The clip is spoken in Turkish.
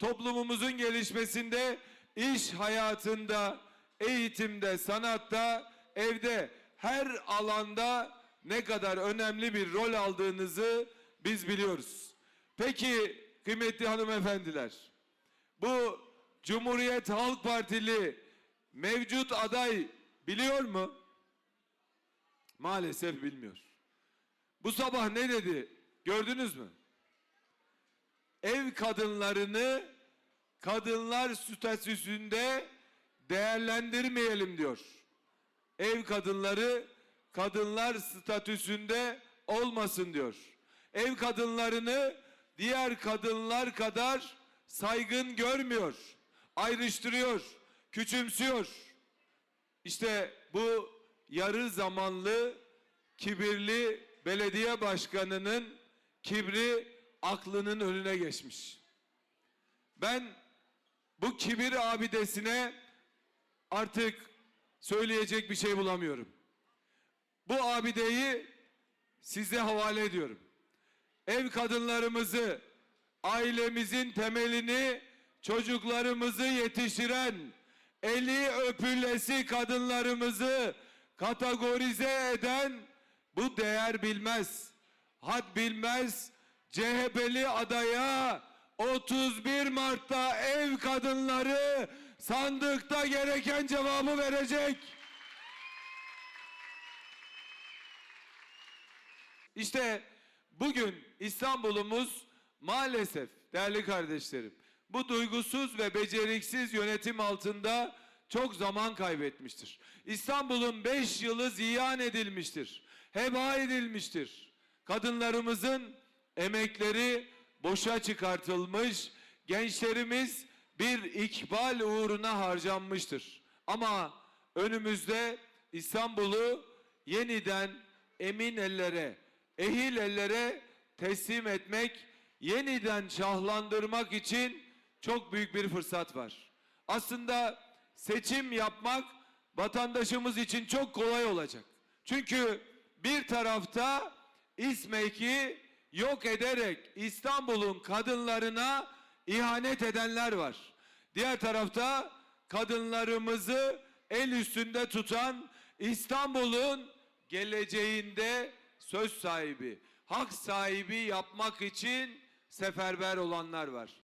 toplumumuzun gelişmesinde, iş hayatında, eğitimde, sanatta, evde, her alanda ne kadar önemli bir rol aldığınızı biz biliyoruz. Peki kıymetli hanımefendiler, bu Cumhuriyet Halk Partili mevcut aday biliyor mu? Maalesef bilmiyor. Bu sabah ne dedi? Gördünüz mü? Ev kadınlarını kadınlar statüsünde değerlendirmeyelim diyor. Ev kadınları kadınlar statüsünde olmasın diyor. Ev kadınlarını diğer kadınlar kadar saygın görmüyor. Ayrıştırıyor, küçümsüyor. İşte bu yarı zamanlı kibirli belediye başkanının kibri aklının önüne geçmiş. Ben bu kibir abidesine artık söyleyecek bir şey bulamıyorum. Bu abideyi size havale ediyorum. Ev kadınlarımızı, ailemizin temelini, çocuklarımızı yetiştiren, eli öpülesi kadınlarımızı kategorize eden bu değer bilmez, had bilmez, CHP'li adaya 31 Mart'ta ev kadınları sandıkta gereken cevabı verecek. İşte bugün İstanbul'umuz maalesef değerli kardeşlerim bu duygusuz ve beceriksiz yönetim altında çok zaman kaybetmiştir. İstanbul'un 5 yılı ziyan edilmiştir. Heba edilmiştir. Kadınlarımızın emekleri boşa çıkartılmış, gençlerimiz bir ikbal uğruna harcanmıştır. Ama önümüzde İstanbul'u yeniden emin ellere, ehil ellere teslim etmek, yeniden şahlandırmak için çok büyük bir fırsat var. Aslında seçim yapmak vatandaşımız için çok kolay olacak. Çünkü bir tarafta İSMEK'i yok ederek İstanbul'un kadınlarına ihanet edenler var. Diğer tarafta kadınlarımızı el üstünde tutan İstanbul'un geleceğinde söz sahibi, hak sahibi yapmak için seferber olanlar var.